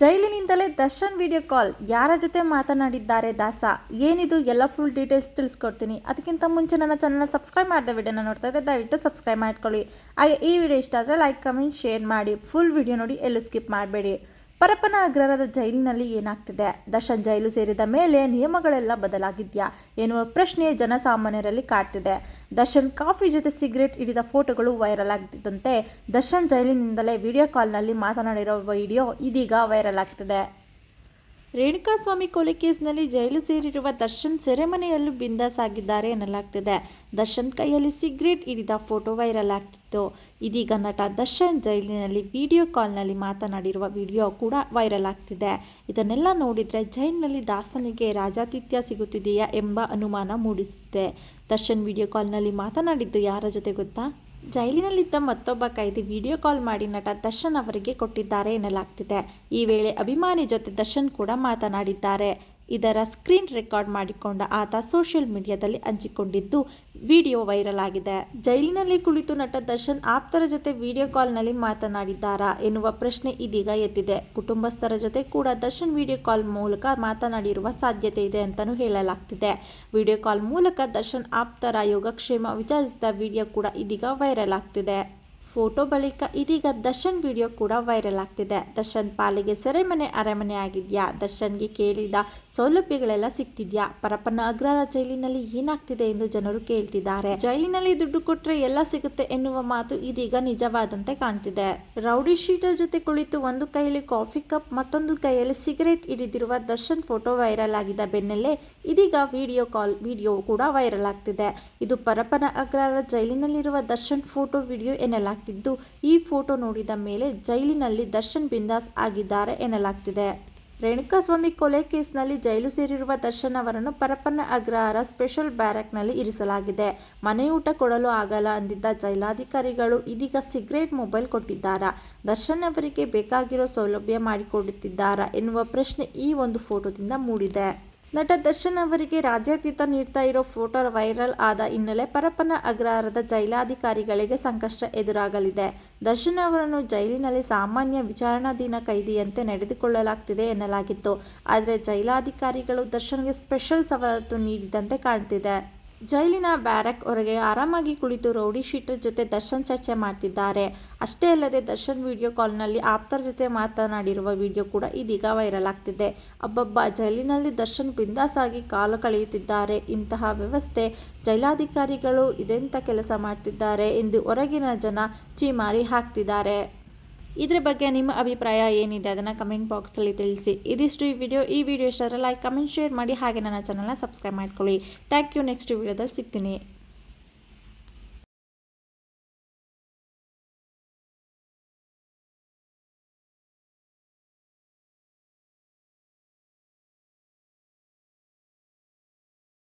ಜೈಲಿನಿಂದಲೇ Darshan video call ಯಾರ ಜೊತೆ ಮಾತನಾಡಿದ್ದಾರೆ ದಾಸ? ಏನಿದು? ಎಲ್ಲ ಫುಲ್ ಡೀಟೇಲ್ಸ್ ತಿಳಿಸ್ಕೊಡ್ತೀನಿ. ಅದಕ್ಕಿಂತ ಮುಂಚೆ ನನ್ನ ಚಾನಲ್ನ ಸಬ್ಸ್ಕ್ರೈಬ್ ಮಾಡಿದ ವಿಡಿಯೋನ ನೋಡ್ತಾ ಇದ್ದರೆ ದಯವಿಟ್ಟು ಸಬ್ಸ್ಕ್ರೈಬ್ ಮಾಡ್ಕೊಳ್ಳಿ. ಹಾಗೆ ಈ ವಿಡಿಯೋ ಇಷ್ಟ ಆದರೆ ಲೈಕ್ ಕಮೆಂಟ್ ಶೇರ್ ಮಾಡಿ. ಫುಲ್ ವಿಡಿಯೋ ನೋಡಿ ಎಲ್ಲೂ ಸ್ಕಿಪ್ ಮಾಡಬೇಡಿ. ಪರಪ್ಪನ ಅಗ್ರಹಾರದ ಜೈಲಿನಲ್ಲಿ ಏನಾಗ್ತಿದೆ? ದರ್ಶನ್ ಜೈಲು ಸೇರಿದ ಮೇಲೆ ನಿಯಮಗಳೆಲ್ಲ ಬದಲಾಗಿದ್ಯಾ ಎನ್ನುವ ಪ್ರಶ್ನೆ ಜನಸಾಮಾನ್ಯರಲ್ಲಿ ಕಾಡ್ತಿದೆ. ದರ್ಶನ್ ಕಾಫಿ ಜೊತೆ ಸಿಗರೇಟ್ ಹಿಡಿದ ಫೋಟೋಗಳು ವೈರಲ್ ಆಗ್ತಿದ್ದಂತೆ ದರ್ಶನ್ ಜೈಲಿನಿಂದಲೇ ವಿಡಿಯೋ ಕಾಲ್ನಲ್ಲಿ ಮಾತನಾಡಿರೋ ವಿಡಿಯೋ ಇದೀಗ ವೈರಲ್ ಆಗ್ತಿದೆ. ರೇಣುಕಾಸ್ವಾಮಿ ಕೊಲೆ ಕೇಸ್ನಲ್ಲಿ ಜೈಲು ಸೇರಿರುವ ದರ್ಶನ್ ಸೆರೆಮನೆಯಲ್ಲೂ ಬಿಂದಾಸ್ ಆಗಿದ್ದಾರೆ ಎನ್ನಲಾಗ್ತಿದೆ. ದರ್ಶನ್ ಕೈಯಲ್ಲಿ ಸಿಗರೇಟ್ ಹಿಡಿದ ಫೋಟೋ ವೈರಲ್ ಆಗ್ತಿತ್ತು. ಇದೀಗ ನಟ ದರ್ಶನ್ ಜೈಲಿನಲ್ಲಿ ವಿಡಿಯೋ ಕಾಲ್ನಲ್ಲಿ ಮಾತನಾಡಿರುವ ವಿಡಿಯೋ ಕೂಡ ವೈರಲ್ ಆಗ್ತಿದೆ. ಇದನ್ನೆಲ್ಲ ನೋಡಿದರೆ ಜೈಲಿನಲ್ಲಿ ದಾಸನಿಗೆ ರಾಜಾತಿಥ್ಯ ಸಿಗುತ್ತಿದೆಯಾ ಎಂಬ ಅನುಮಾನ ಮೂಡಿಸುತ್ತೆ ದರ್ಶನ್ ವಿಡಿಯೋ ಕಾಲ್ನಲ್ಲಿ ಮಾತನಾಡಿದ್ದು ಯಾರ ಜೊತೆ ಗೊತ್ತಾ? ಜೈಲಿನಲ್ಲಿದ್ದ ಮತ್ತೊಬ್ಬ ಕೈದಿ ವಿಡಿಯೋ ಕಾಲ್ ಮಾಡಿ ನಟ ದರ್ಶನ್ ಅವರಿಗೆ ಕೊಟ್ಟಿದ್ದಾರೆ ಎನ್ನಲಾಗ್ತಿದೆ. ಈ ವೇಳೆ ಅಭಿಮಾನಿ ಜೊತೆ ದರ್ಶನ್ ಕೂಡ ಮಾತನಾಡಿದ್ದಾರೆ. ಇದರ ಸ್ಕ್ರೀನ್ ರೆಕಾರ್ಡ್ ಮಾಡಿಕೊಂಡ ಆತ ಸೋಷಿಯಲ್ ಮೀಡಿಯಾದಲ್ಲಿ ಹಂಚಿಕೊಂಡಿದ್ದು ವಿಡಿಯೋ ವೈರಲ್ ಆಗಿದೆ. ಜೈಲಿನಲ್ಲಿ ಕುಳಿತು ನಟ ದರ್ಶನ್ ಆಪ್ತರ ಜೊತೆ ವಿಡಿಯೋ ಕಾಲ್ನಲ್ಲಿ ಮಾತನಾಡಿದ್ದಾರಾ ಎನ್ನುವ ಪ್ರಶ್ನೆ ಇದೀಗ ಎದ್ದಿದೆ. ಕುಟುಂಬಸ್ಥರ ಜೊತೆ ಕೂಡ ದರ್ಶನ್ ವಿಡಿಯೋ ಕಾಲ್ ಮೂಲಕ ಮಾತನಾಡಿರುವ ಸಾಧ್ಯತೆ ಇದೆ ಅಂತಲೂ ಹೇಳಲಾಗ್ತಿದೆ. ವಿಡಿಯೋ ಕಾಲ್ ಮೂಲಕ ದರ್ಶನ್ ಆಪ್ತರ ಯೋಗಕ್ಷೇಮ ವಿಚಾರಿಸಿದ ವಿಡಿಯೋ ಕೂಡ ಇದೀಗ ವೈರಲ್ ಆಗ್ತಿದೆ. ಫೋಟೋ ಬಳಿಕ ಇದೀಗ ದರ್ಶನ್ ವಿಡಿಯೋ ಕೂಡ ವೈರಲ್ ಆಗ್ತಿದೆ. ದರ್ಶನ್ ಪಾಲಿಗೆ ಸೆರೆಮನೆ, ಅರಮನೆ ಆಗಿದೆಯಾ? ದರ್ಶನ್ಗೆ ಕೇಳಿದ ಸೌಲಭ್ಯಗಳೆಲ್ಲ ಸಿಗ್ತಿದ್ಯಾ? ಪರಪ್ಪನ ಅಗ್ರಹಾರ ಜೈಲಿನಲ್ಲಿ ಏನಾಗ್ತಿದೆ ಎಂದು ಜನರು ಕೇಳ್ತಿದ್ದಾರೆ. ಜೈಲಿನಲ್ಲಿ ದುಡ್ಡು ಕೊಟ್ರೆ ಎಲ್ಲ ಸಿಗುತ್ತೆ ಎನ್ನುವ ಮಾತು ಇದೀಗ ನಿಜವಾದಂತೆ ಕಾಣ್ತಿದೆ. ರೌಡಿ ಶೀಟರ್ ಜೊತೆ ಕುಳಿತು ಒಂದು ಕೈಯಲ್ಲಿ ಕಾಫಿ ಕಪ್, ಮತ್ತೊಂದು ಕೈಯಲ್ಲಿ ಸಿಗರೇಟ್ ಹಿಡಿದಿರುವ ದರ್ಶನ್ ಫೋಟೋ ವೈರಲ್ ಆಗಿದೆ ಬೆನ್ನಲ್ಲೇ ಇದೀಗ ವಿಡಿಯೋ ಕಾಲ್, ವಿಡಿಯೋ ಕೂಡ ವೈರಲ್ ಆಗ್ತಿದೆ. ಇದು ಪರಪ್ಪನ ಅಗ್ರಹಾರ ಜೈಲಿನಲ್ಲಿರುವ ದರ್ಶನ್ ಫೋಟೋ, ವಿಡಿಯೋ ಎನ್ನಲಾಗ್ತಿದ್ದು ಈ ಫೋಟೋ ನೋಡಿದ ಮೇಲೆ ಜೈಲಿನಲ್ಲಿ ದರ್ಶನ್ ಬಿಂದಾಸ್ ಆಗಿದ್ದಾರೆ ಎನ್ನಲಾಗ್ತಿದೆ. ರೇಣುಕಾಸ್ವಾಮಿ ಕೊಲೆ ಕೇಸ್ನಲ್ಲಿ ಜೈಲು ಸೇರಿರುವ ದರ್ಶನ್ ಅವರನ್ನು ಪರಪ್ಪನ ಅಗ್ರಹಾರ ಸ್ಪೆಷಲ್ ಬ್ಯಾರಕ್ನಲ್ಲಿ ಇರಿಸಲಾಗಿದೆ. ಮನೆಯೂಟ ಕೊಡಲು ಆಗಲ್ಲ ಅಂದಿದ್ದ ಜೈಲಾಧಿಕಾರಿಗಳು ಇದೀಗ ಸಿಗರೇಟ್ ಮೊಬೈಲ್ ಕೊಟ್ಟಿದ್ದಾರಾ? ದರ್ಶನ್ ಅವರಿಗೆ ಬೇಕಾಗಿರೋ ಸೌಲಭ್ಯ ಮಾಡಿಕೊಡುತ್ತಿದ್ದಾರಾ ಎನ್ನುವ ಪ್ರಶ್ನೆ ಈ ಒಂದು ಫೋಟೋದಿಂದ ಮೂಡಿದೆ. ನಟ ದರ್ಶನ್ ಅವರಿಗೆ ರಾಜ್ಯಾತೀತ ನೀಡ್ತಾ ಇರೋ ಫೋಟೋ ವೈರಲ್ ಆದ ಹಿನ್ನೆಲೆ ಪರಪ್ಪನ ಅಗ್ರಹಾರದ ಜೈಲಾಧಿಕಾರಿಗಳಿಗೆ ಸಂಕಷ್ಟ ಎದುರಾಗಲಿದೆ. ದರ್ಶನ್ ಅವರನ್ನು ಜೈಲಿನಲ್ಲಿ ಸಾಮಾನ್ಯ ವಿಚಾರಣಾಧೀನ ಕೈದಿಯಂತೆ ನಡೆದುಕೊಳ್ಳಲಾಗ್ತಿದೆ ಎನ್ನಲಾಗಿತ್ತು. ಆದರೆ ಜೈಲಾಧಿಕಾರಿಗಳು ದರ್ಶನ್ಗೆ ಸ್ಪೆಷಲ್ ಸವಲತ್ತು ನೀಡಿದಂತೆ ಕಾಣ್ತಿದೆ. ಜೈಲಿನ ಬ್ಯಾರಕ್ ಹೊರಗೆ ಆರಾಮಾಗಿ ಕುಳಿತು ರೌಡಿ ಶೀಟರ್ ಜೊತೆ ದರ್ಶನ್ ಚರ್ಚೆ ಮಾಡ್ತಿದ್ದಾರೆ. ಅಷ್ಟೇ ಅಲ್ಲದೆ ದರ್ಶನ್ ವಿಡಿಯೋ ಕಾಲ್ನಲ್ಲಿ ಆಪ್ತರ ಜೊತೆ ಮಾತನಾಡಿರುವ ವಿಡಿಯೋ ಕೂಡ ಇದೀಗ ವೈರಲ್ ಆಗ್ತಿದೆ. ಅಬ್ಬಬ್ಬ, ಜೈಲಿನಲ್ಲಿ ದರ್ಶನ್ ಬಿಂದಾಸಾಗಿ ಕಾಲ ಕಳೆಯುತ್ತಿದ್ದಾರೆ. ಇಂತಹ ವ್ಯವಸ್ಥೆ ಜೈಲಾಧಿಕಾರಿಗಳು ಇದೆಂಥ ಕೆಲಸ ಮಾಡ್ತಿದ್ದಾರೆ ಎಂದು ಹೊರಗಿನ ಜನ ಚೀಮಾರಿ ಹಾಕ್ತಿದ್ದಾರೆ. ಇದ್ರ ಬಗ್ಗೆ ನಿಮ್ಮ ಅಭಿಪ್ರಾಯ ಏನಿದೆ ಅದನ್ನು ಕಮೆಂಟ್ ಬಾಕ್ಸಲ್ಲಿ ತಿಳಿಸಿ. ಇದಿಷ್ಟು ಈ ವಿಡಿಯೋ ಈ ವಿಡಿಯೋ ಇಷ್ಟ ಲೈಕ್ ಕಮೆಂಟ್ ಶೇರ್ ಮಾಡಿ ಹಾಗೆ ನನ್ನ ಚಾನಲ್ನ ಸಬ್ಸ್ಕ್ರೈಬ್ ಮಾಡ್ಕೊಳ್ಳಿ. ಥ್ಯಾಂಕ್ ಯು ನೆಕ್ಸ್ಟ್ ವಿಡಿಯೋದಲ್ಲಿ ಸಿಗ್ತೀನಿ.